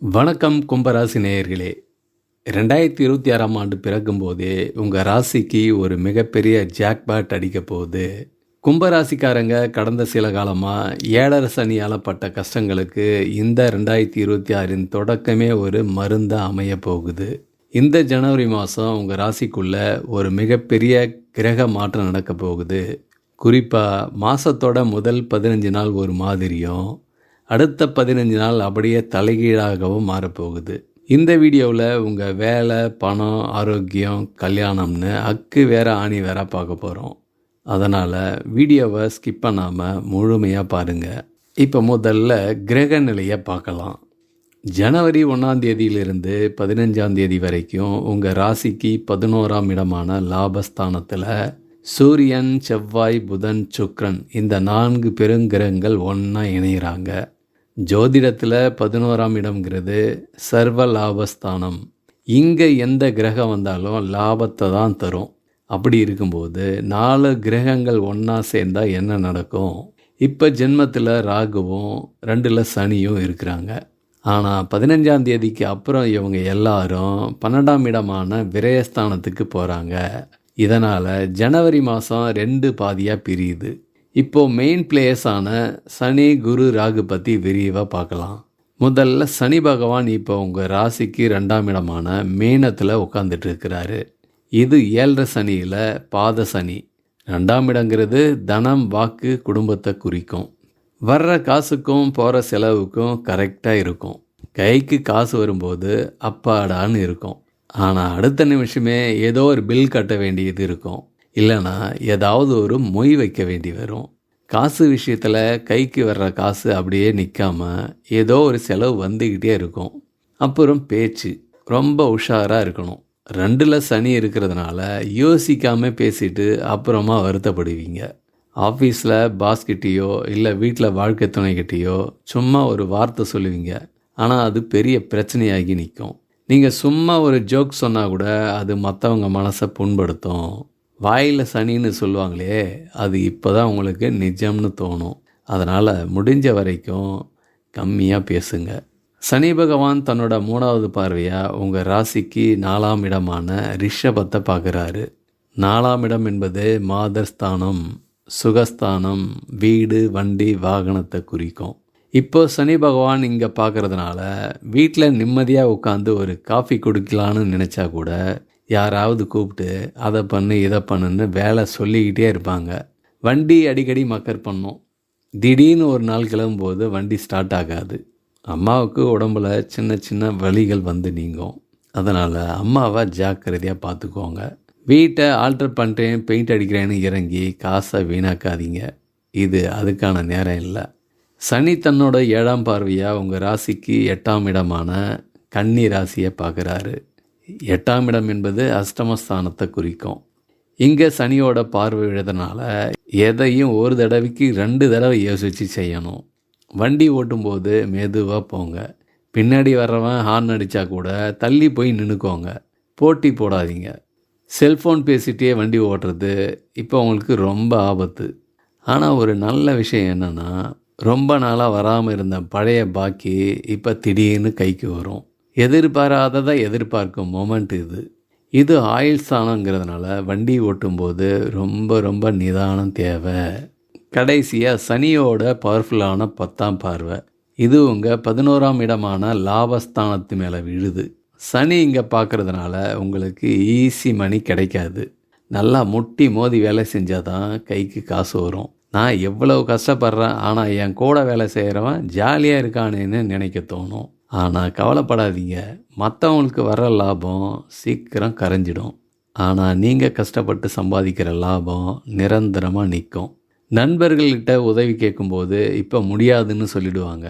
வணக்கம் கும்பராசி நேயர்களே. ரெண்டாயிரத்தி இருபத்தி ஆறாம் ஆண்டு பிறக்கும்போதே உங்கள் ராசிக்கு ஒரு மிகப்பெரிய ஜாக்பாட் அடிக்க போகுது. கும்பராசிக்காரங்க கடந்த சில காலமாக ஏழரை சனியால் பட்ட கஷ்டங்களுக்கு இந்த ரெண்டாயிரத்தி இருபத்தி ஆறின் தொடக்கமே ஒரு மருந்தாக அமைய போகுது. இந்த ஜனவரி மாதம் உங்கள் ராசிக்குள்ள ஒரு மிகப்பெரிய கிரக மாற்றம் நடக்க போகுது. குறிப்பாக மாதத்தோட முதல் பதினஞ்சு நாள் ஒரு மாதிரியும் அடுத்த பதினஞ்சு நாள் அப்படியே தலைகீழாகவும் மாறப்போகுது. இந்த வீடியோவில் உங்கள் வேலை பணம் ஆரோக்கியம் கல்யாணம்னு அக்கு வேற ஆணி வேற பார்க்க போகிறோம் அதனால் வீடியோவை ஸ்கிப் பண்ணாமல் முழுமையாக பாருங்கள் இப்போ முதல்ல கிரக நிலையை பார்க்கலாம். ஜனவரி ஒன்றாம் தேதியிலிருந்து பதினஞ்சாம் தேதி வரைக்கும் உங்கள் ராசிக்கு பதினோராம் இடமான லாபஸ்தானத்தில் சூரியன் செவ்வாய் புதன் சுக்ரன் இந்த நான்கு பெருங்கிரகங்கள் ஒன்றா இணைகிறாங்க ஜோதிடத்தில் பதினோராம் இடம்ங்கிறது சர்வ லாபஸ்தானம். இங்கே எந்த கிரகம் வந்தாலும் லாபத்தை தான் தரும். அப்படி இருக்கும்போது நாலு கிரகங்கள் ஒன்றா சேர்ந்தால் என்ன நடக்கும்? இப்போ ஜென்மத்தில் ராகுவும் ரெண்டில் சனியும் இருக்கிறாங்க. ஆனால் பதினஞ்சாம் தேதிக்கு அப்புறம் இவங்க எல்லாரும் பன்னெண்டாம் இடமான விரயஸ்தானத்துக்கு போகிறாங்க இதனால் ஜனவரி மாதம் ரெண்டு பாதியாக பிரியுது. இப்போது மெயின் பிளேயர்ஸான சனி குரு ராகு பற்றி விரிவாக பார்க்கலாம். முதல்ல சனி பகவான் இப்போ உங்கள் ராசிக்கு ரெண்டாம் இடமான மேனத்தில் உட்காந்துட்டு இருக்கிறாரு. இது ஏழரை சனியில் பாத சனி. ரெண்டாம் இடங்கிறது தனம் வாக்கு குடும்பத்தை குறிக்கும். வர்ற காசுக்கும் போகிற செலவுக்கும் கரெக்டாக இருக்கும். கைக்கு காசு வரும்போது அப்பாடான்னு இருக்கும். ஆனால் அடுத்த நிமிஷமே ஏதோ ஒரு பில் கட்ட வேண்டியது இருக்கும். இல்லைனா ஏதாவது ஒரு மொய் வைக்க வேண்டி வரும். காசு விஷயத்தில் கைக்கு வர்ற காசு அப்படியே நிற்காம ஏதோ ஒரு செலவு வந்துக்கிட்டே இருக்கும். அப்புறம் பேச்சு. ரொம்ப உஷாராக இருக்கணும். ரெண்டில் சனி இருக்கிறதுனால யோசிக்காமல் பேசிட்டு அப்புறமா வருத்தப்படுவீங்க. ஆஃபீஸில் பாஸ்கிட்டேயோ இல்லை வீட்டில் வாழ்க்கை துணைக்கிட்டேயோ சும்மா ஒரு வார்த்தை சொல்லுவீங்க. ஆனால் அது பெரிய பிரச்சனையாகி நிற்கும். நீங்கள் சும்மா ஒரு ஜோக் சொன்னால் கூட அது மற்றவங்க மனசை புண்படுத்தும். வாயில் சனின்னு சொல்லுவாங்களே அது இப்போ தான் உங்களுக்கு நிஜம்னு தோணும். அதனால் முடிஞ்ச வரைக்கும் கம்மியாக பேசுங்க. சனி பகவான் தன்னோட மூணாவது பார்வையாக உங்கள் ராசிக்கு நாலாம் இடமான ரிஷபத்தை பார்க்குறாரு நாலாம் இடம் என்பது மாதஸ்தானம் சுகஸ்தானம் வீடு வண்டி வாகனத்தை குறிக்கும். இப்போ சனி பகவான் இங்கே பார்க்குறதுனால வீட்டில் நிம்மதியாக உட்காந்து ஒரு காஃபி குடிக்கலான்னு நினச்சா கூட யாராவது கூப்பிட்டு அதை பண்ணு இதை பண்ணுன்னு வேலை சொல்லிக்கிட்டே இருப்பாங்க. வண்டி அடிக்கடி மக்கர் பண்ணும். திடீர்னு ஒரு நாள் கிளம்பும்போது வண்டி ஸ்டார்ட் ஆகாது. அம்மாவுக்கு உடம்புல சின்ன சின்ன வழிகள் வந்து நீங்கும். அதனால் அம்மாவை ஜாக்கிரதையாக பார்த்துக்கோங்க. வீட்டை ஆல்டர் பண்ணுறேன் பெயிண்ட் அடிக்கிறேன்னு இறங்கி காசை வீணாக்காதீங்க. இது அதுக்கான நேரம் இல்லை. சனி தன்னோட ஏழாம் பார்வையாக உங்கள் ராசிக்கு எட்டாம் இடமான கன்னி ராசியை பார்க்குறாரு. எட்டாம் இடம் என்பது அஷ்டமஸ்தானத்தை குறிக்கும். இங்கே சனியோட பார்வை விழுறதுனால எதையும் ஒரு தடவைக்கு ரெண்டு தடவை யோசித்து செய்யணும். வண்டி ஓட்டும்போது மெதுவாக போங்க. பின்னாடி வர்றவன் ஹார்ன் அடித்தா கூட தள்ளி போய் நின்றுக்கோங்க போட்டி போடாதீங்க. செல்ஃபோன் பேசிகிட்டே வண்டி ஓட்டுறது இப்போ உங்களுக்கு ரொம்ப ஆபத்து. ஆனால் ஒரு நல்ல விஷயம் என்னென்னா ரொம்ப நாளாக வராமல் இருந்த பழைய பாக்கி இப்போ திடீர்னு கைக்கு வரும். எதிர்பாராததை எதிர்பார்க்கும் மொமெண்ட் இது. இது ஆயில் ஸ்தானங்கிறதுனால வண்டி ஓட்டும்போது ரொம்ப ரொம்ப நிதானம் தேவை. கடைசியாக சனியோட பவர்ஃபுல்லான பத்தாம் பார்வை. இது உங்கள் பதினோராம் இடமான லாபஸ்தானத்து மேலே விழுது. சனி இங்கே பார்க்குறதுனால உங்களுக்கு ஈஸி மணி கிடைக்காது. நல்லா முட்டி மோதி வேலை செஞ்சால் தான் கைக்கு காசு வரும். நான் எவ்வளவு கஷ்டப்படுறேன் ஆனால் என் கூட வேலை செய்கிறவன் ஜாலியாக இருக்கானேன்னு நினைக்க தோணும். ஆனால் கவலைப்படாதீங்க. மற்றவங்களுக்கு வர லாபம் சீக்கிரம் கரைஞ்சிடும். ஆனால் நீங்கள் கஷ்டப்பட்டு சம்பாதிக்கிற லாபம் நிரந்தரமாக நிற்கும் நண்பர்கள்கிட்ட உதவி கேட்கும்போது இப்போ முடியாதுன்னு சொல்லிடுவாங்க.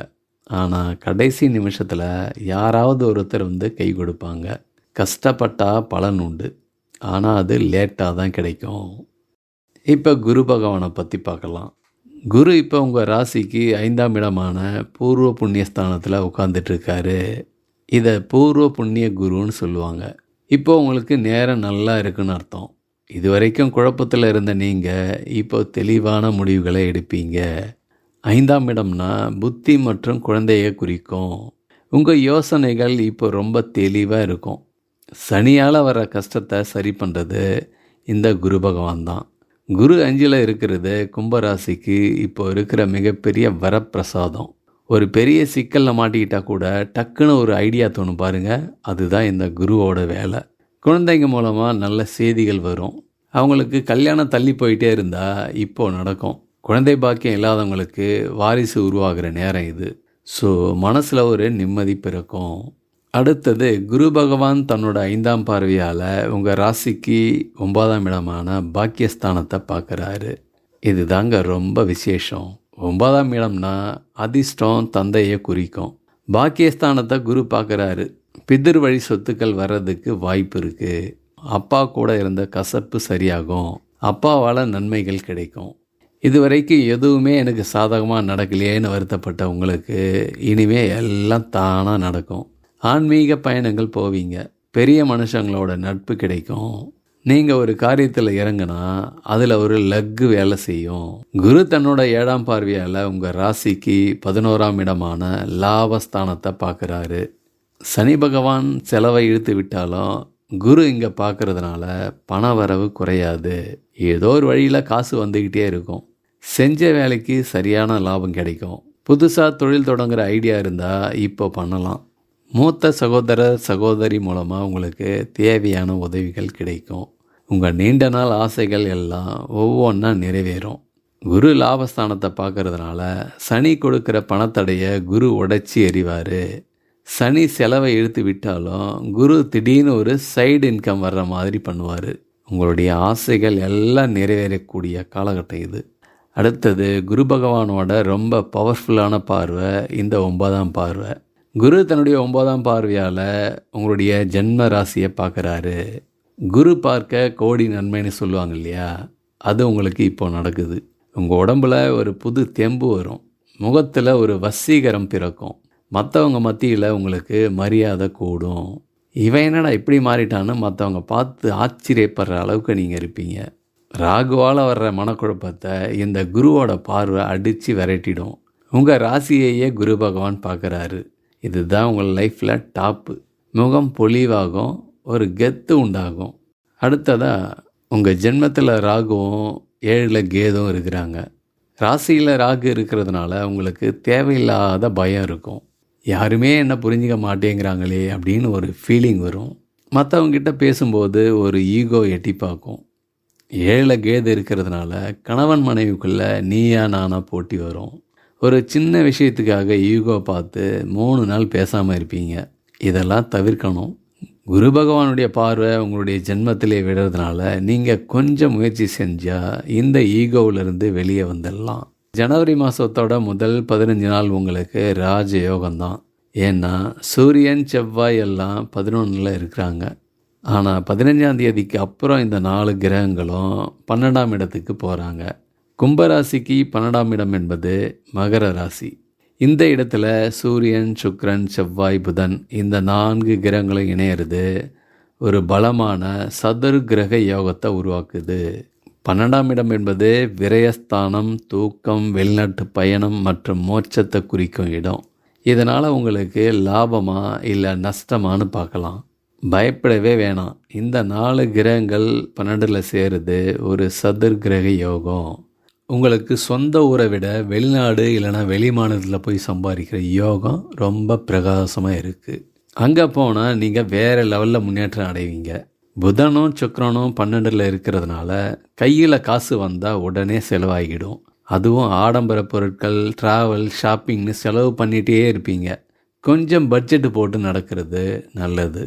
ஆனால் கடைசி நிமிஷத்தில் யாராவது ஒருத்தர் வந்து கை கொடுப்பாங்க. கஷ்டப்பட்டால் பலன் உண்டு. ஆனால் அது லேட்டாக தான் கிடைக்கும். இப்போ குரு பகவானை பற்றி பார்க்கலாம். குரு இப்போ உங்கள் ராசிக்கு ஐந்தாம் இடமான பூர்வ புண்ணியஸ்தானத்தில் உட்காந்துட்ருக்காரு இதை பூர்வ புண்ணிய குருன்னு சொல்லுவாங்க. இப்போ உங்களுக்கு நேரம் நல்லா இருக்குன்னு அர்த்தம். இது வரைக்கும் குழப்பத்தில் இருந்த நீங்கள் இப்போ தெளிவான முடிவுகளை எடுப்பீங்க. ஐந்தாம் இடம்னா புத்தி மற்றும் குழந்தையை குறிக்கும். உங்கள் யோசனைகள் இப்போ ரொம்ப தெளிவாக இருக்கும். சனியால் வர கஷ்டத்தை சரி பண்ணுறது இந்த குரு பகவான் தான். குரு அஞ்சில் இருக்கிறது கும்பராசிக்கு இப்போ இருக்கிற மிகப்பெரிய வரப்பிரசாதம். ஒரு பெரிய சிக்கலில் மாட்டிக்கிட்டால் கூட டக்குன்னு ஒரு ஐடியா தோணும் பாருங்கள் அதுதான் இந்த குருவோட வேலை. குழந்தைங்க மூலமாக நல்ல செய்திகள் வரும். அவங்களுக்கு கல்யாணம் தள்ளி போயிட்டே இருந்தால் இப்போ நடக்கும். குழந்தை பாக்கியம் இல்லாதவங்களுக்கு வாரிசு உருவாகிற நேரம் இது. ஸோ மனசில் ஒரு நிம்மதி பிறக்கும். அடுத்தது குரு பகவான் தன்னோட ஐந்தாம் பார்வையால் உங்கள் ராசிக்கு ஒன்பதாம் இடமான பாக்கியஸ்தானத்தை பார்க்குறாரு. இது தாங்க ரொம்ப விசேஷம். ஒன்பதாம் இடம்னா அதிர்ஷ்டம் தந்தையை குறிக்கும். பாக்கியஸ்தானத்தை குரு பார்க்குறாரு. பிதிர் வழி சொத்துக்கள் வர்றதுக்கு வாய்ப்பு இருக்குது அப்பா கூட இருந்த கசப்பு சரியாகும். அப்பாவால் நன்மைகள் கிடைக்கும். இதுவரைக்கும் எதுவுமே எனக்கு சாதகமாக நடக்கலையேன்னு வருத்தப்பட்ட உங்களுக்கு இனிமே எல்லாம் தானாக நடக்கும். ஆன்மீக பயணங்கள் போவீங்க. பெரிய மனுஷங்களோட நட்பு கிடைக்கும். நீங்கள் ஒரு காரியத்தில் இறங்குனா அதில் ஒரு லக்கு வேலை செய்யும். குரு தன்னோட ஏழாம் பார்வையால் உங்கள் ராசிக்கு பதினோராம் இடமான லாபஸ்தானத்தை பார்க்குறாரு. சனி பகவான் செலவை இழுத்து விட்டாலும் குரு இங்கே பார்க்குறதுனால பண வரவு குறையாது. ஏதோ ஒரு வழியில் காசு வந்துக்கிட்டே இருக்கும். செஞ்ச வேலைக்கு சரியான லாபம் கிடைக்கும். புதுசாக தொழில் தொடங்குகிற ஐடியா இருந்தால் இப்போ பண்ணலாம். மூத்த சகோதர சகோதரி மூலமாக உங்களுக்கு தேவையான உதவிகள் கிடைக்கும். உங்கள் நீண்ட நாள் ஆசைகள் எல்லாம் ஒவ்வொன்றா நிறைவேறும். குரு லாபஸ்தானத்தை பார்க்கறதுனால சனி கொடுக்குற பணத்தடையை குரு உடைச்சி எறிவார். சனி செலவை இழுத்து விட்டாலும் குரு திடீர்னு ஒரு சைடு இன்கம் வர்ற மாதிரி பண்ணுவார். உங்களுடைய ஆசைகள் எல்லாம் நிறைவேறக்கூடிய காலகட்டம் இது. அடுத்தது குரு பகவானோட ரொம்ப பவர்ஃபுல்லான பார்வை இந்த ஒன்பதாம் பார்வை. குரு தன்னுடைய ஒன்பதாம் பார்வையால் உங்களுடைய ஜென்ம ராசியை பார்க்குறாரு. குரு பார்க்க கோடி நன்மைன்னு சொல்லுவாங்க இல்லையா? அது உங்களுக்கு இப்போ நடக்குது. உங்கள் உடம்புல ஒரு புது தெம்பு வரும். முகத்தில் ஒரு வசீகரம் பிறக்கும். மற்றவங்க மத்தியில் உங்களுக்கு மரியாதை கூடும். இவன் என்னடா இப்படி மாறிட்டான்னு மற்றவங்க பார்த்து ஆச்சரியப்படுற அளவுக்கு நீங்கள் இருப்பீங்க. ராகுவால் வர்ற மனக்குழப்பத்தை இந்த குருவோட பார்வை அடித்து விரட்டிடும். உங்கள் ராசியையே குரு பகவான் பார்க்குறாரு. இதுதான் உங்கள் லைஃப்பில் டாப்பு. முகம் பொலிவாகும் ஒரு கெத்து உண்டாகும். அடுத்ததாக உங்கள் ஜென்மத்தில் ராகுவும் ஏழில் கேதும் இருக்கிறாங்க. ராசியில் ராகு இருக்கிறதுனால உங்களுக்கு தேவையில்லாத பயம் இருக்கும். யாருமே என்ன புரிஞ்சிக்க மாட்டேங்கிறாங்களே அப்படின்னு ஒரு ஃபீலிங் வரும். மற்றவங்கிட்ட பேசும்போது ஒரு ஈகோ எட்டி பார்க்கும். ஏழில் கேது இருக்கிறதுனால கணவன் மனைவிக்குள்ளே நீயா நானா போட்டி வரும். ஒரு சின்ன விஷயத்துக்காக ஈகோ பார்த்து மூணு நாள் பேசாமல் இருப்பீங்க. இதெல்லாம் தவிர்க்கணும். குரு பகவானுடைய பார்வை உங்களுடைய ஜென்மத்திலே விடுறதுனால நீங்கள் கொஞ்சம் முயற்சி செஞ்சால் இந்த ஈகோவிலிருந்து வெளியே வந்துடலாம். ஜனவரி மாதத்தோட முதல் பதினஞ்சு நாள் உங்களுக்கு ராஜ யோகம்தான் ஏன்னா சூரியன் செவ்வாய் எல்லாம் பதினொன்றில் இருக்கிறாங்க. ஆனால் பதினஞ்சாம் தேதிக்கு அப்புறம் இந்த நாலு கிரகங்களும் பன்னெண்டாம் இடத்துக்கு போகிறாங்க கும்பராசிக்கு பன்னெண்டாம் இடம் என்பது மகர ராசி. இந்த இடத்துல சூரியன் சுக்ரன் செவ்வாய் புதன் இந்த நான்கு கிரகங்களும் இணையிறது ஒரு பலமான சதுர் கிரக யோகத்தை உருவாக்குது. பன்னெண்டாம் இடம் என்பது விரயஸ்தானம் தூக்கம் வெளிநாட்டு பயணம் மற்றும் மோட்சத்தை குறிக்கும் இடம். இதனால் உங்களுக்கு லாபமா இல்லை நஷ்டமானு பார்க்கலாம். பயப்படவே வேணாம். இந்த நாலு கிரகங்கள் பன்னெண்டில் சேருது ஒரு சதுர் கிரக யோகம். உங்களுக்கு சொந்த ஊரை விட வெளிநாடு இல்லைனா வெளி மாநிலத்தில் போய் சம்பாதிக்கிற யோகம் ரொம்ப பிரகாசமாக இருக்குது அங்கே போனால் நீங்கள் வேறு லெவலில் முன்னேற்றம் அடைவீங்க. புதனும் சுக்கரனும் பன்னெண்டில் இருக்கிறதுனால கையில் காசு வந்தால் உடனே செலவாகிடும். அதுவும் ஆடம்பர பொருட்கள் ட்ராவல் ஷாப்பிங்னு செலவு பண்ணிகிட்டே இருப்பீங்க. கொஞ்சம் பட்ஜெட்டு போட்டு நடக்கிறது நல்லது.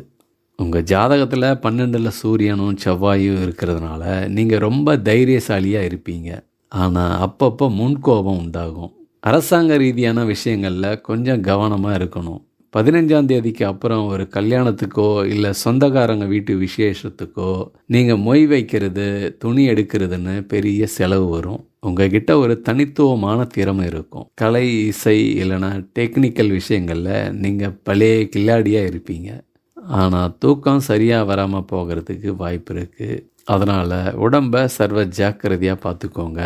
உங்கள் ஜாதகத்தில் பன்னெண்டில் சூரியனும் செவ்வாயும் இருக்கிறதுனால நீங்கள் ரொம்ப தைரியசாலியாக இருப்பீங்க. ஆனால் அப்பப்போ முன்கோபம் உண்டாகும். அரசாங்க ரீதியான விஷயங்களில் கொஞ்சம் கவனமாக இருக்கணும். பதினஞ்சாம் தேதிக்கு அப்புறம் ஒரு கல்யாணத்துக்கோ இல்லை சொந்தக்காரங்க வீட்டு விசேஷத்துக்கோ நீங்கள் மொய் வைக்கிறது துணி எடுக்கிறதுன்னு பெரிய செலவு வரும். உங்ககிட்ட ஒரு தனித்துவமான திறமை இருக்கும். கலை இசை இல்லைனா டெக்னிக்கல் விஷயங்களில் நீங்கள் பழைய கில்லாடியாக இருப்பீங்க. ஆனால் தூக்கம் சரியாக வராமல் போகிறதுக்கு வாய்ப்பு இருக்குது அதனால் உடம்பை சர்வ ஜாக்கிரதையாக பார்த்துக்கோங்க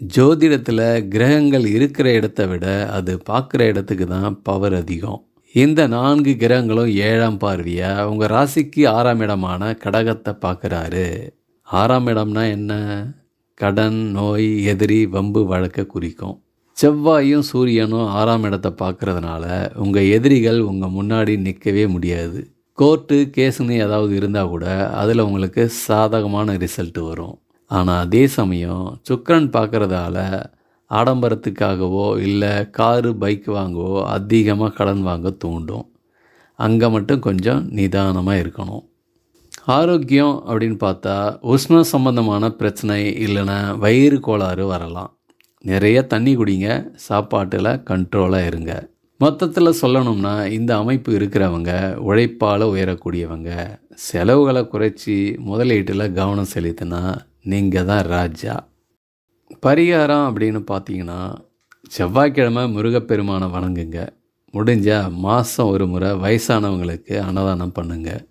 ஜோதிடத்தில் கிரகங்கள் இருக்கிற இடத்த விட அது பார்க்குற இடத்துக்கு தான் பவர் அதிகம். இந்த நான்கு கிரகங்களும் ஏழாம் பார்வையாக உங்கள் ராசிக்கு ஆறாம் இடமான கடகத்தை பார்க்குறாரு ஆறாம் இடம்னா என்ன? கடன் நோய் எதிரி வம்பு வழக்கை குறிக்கும். செவ்வாயும் சூரியனும் ஆறாம் இடத்தை பார்க்குறதுனால உங்கள் எதிரிகள் உங்கள் முன்னாடி நிற்கவே முடியாது. கோர்ட்டு கேஸுன்னு ஏதாவது இருந்தால் கூட அதில் உங்களுக்கு சாதகமான ரிசல்ட்டு வரும். ஆனால் அதே சமயம் சுக்கரன் பார்க்குறதால ஆடம்பரத்துக்காகவோ இல்லை காரு பைக் வாங்கவோ அதிகமாக கடன் வாங்க தூண்டும். அங்கே மட்டும் கொஞ்சம் நிதானமாக இருக்கணும். ஆரோக்கியம் அப்படின்னு பார்த்தா உஷ்ண சம்பந்தமான பிரச்சனை இல்லைன்னா வயிறு கோளாறு வரலாம். நிறைய தண்ணி குடிங்க சாப்பாட்டில் கண்ட்ரோலாக இருங்க. மொத்தத்தில் சொல்லணும்னா இந்த அமைப்பு இருக்கிறவங்க உழைப்பால் உயரக்கூடியவங்க செலவுகளை குறைச்சி முதலீட்டில் கவனம் செலுத்தினா நீங்கள் தான் ராஜா. பரிகாரம் அப்படின்னு பார்த்தீங்கன்னா செவ்வாய்க்கிழமை முருகப்பெருமானை வணங்குங்க. முடிஞ்சால் மாதம் ஒரு முறை வயசானவங்களுக்கு அன்னதானம் பண்ணுங்கள்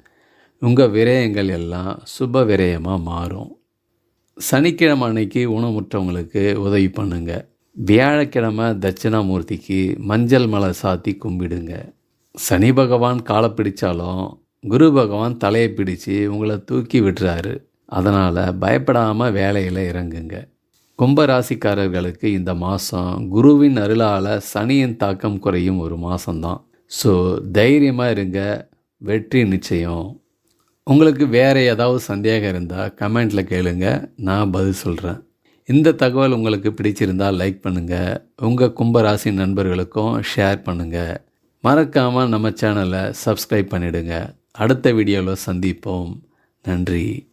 உங்கள் விரயங்கள் எல்லாம் சுப விரயமாக மாறும். சனிக்கிழமை அன்னைக்கு உணவுற்றவங்களுக்கு உதவி பண்ணுங்கள் வியாழக்கிழமை தட்சிணாமூர்த்திக்கு மஞ்சள் மலை சாத்தி கும்பிடுங்க. சனி பகவான் காலை பிடிச்சாலும் குரு பகவான் தலையை பிடிச்சு உங்களை தூக்கி விட்டுறாரு. அதனால் பயப்படாமல் வேலையில் இறங்குங்க. கும்பராசிக்காரர்களுக்கு இந்த மாதம் குருவின் அருளால் சனியின் தாக்கம் குறையும் ஒரு மாதம்தான் ஸோ தைரியமாக இருங்க. வெற்றி நிச்சயம். உங்களுக்கு வேறு ஏதாவது சந்தேகம் இருந்தால் கமெண்ட்டில் கேளுங்க. நான் பதில் சொல்கிறேன் இந்த தகவல் உங்களுக்கு பிடிச்சிருந்தால் லைக் பண்ணுங்கள் உங்கள் கும்பராசி நண்பர்களுக்கும் ஷேர் பண்ணுங்கள் மறக்காமல் நம்ம சேனலை சப்ஸ்கிரைப் பண்ணிவிடுங்க அடுத்த வீடியோவில் சந்திப்போம். நன்றி.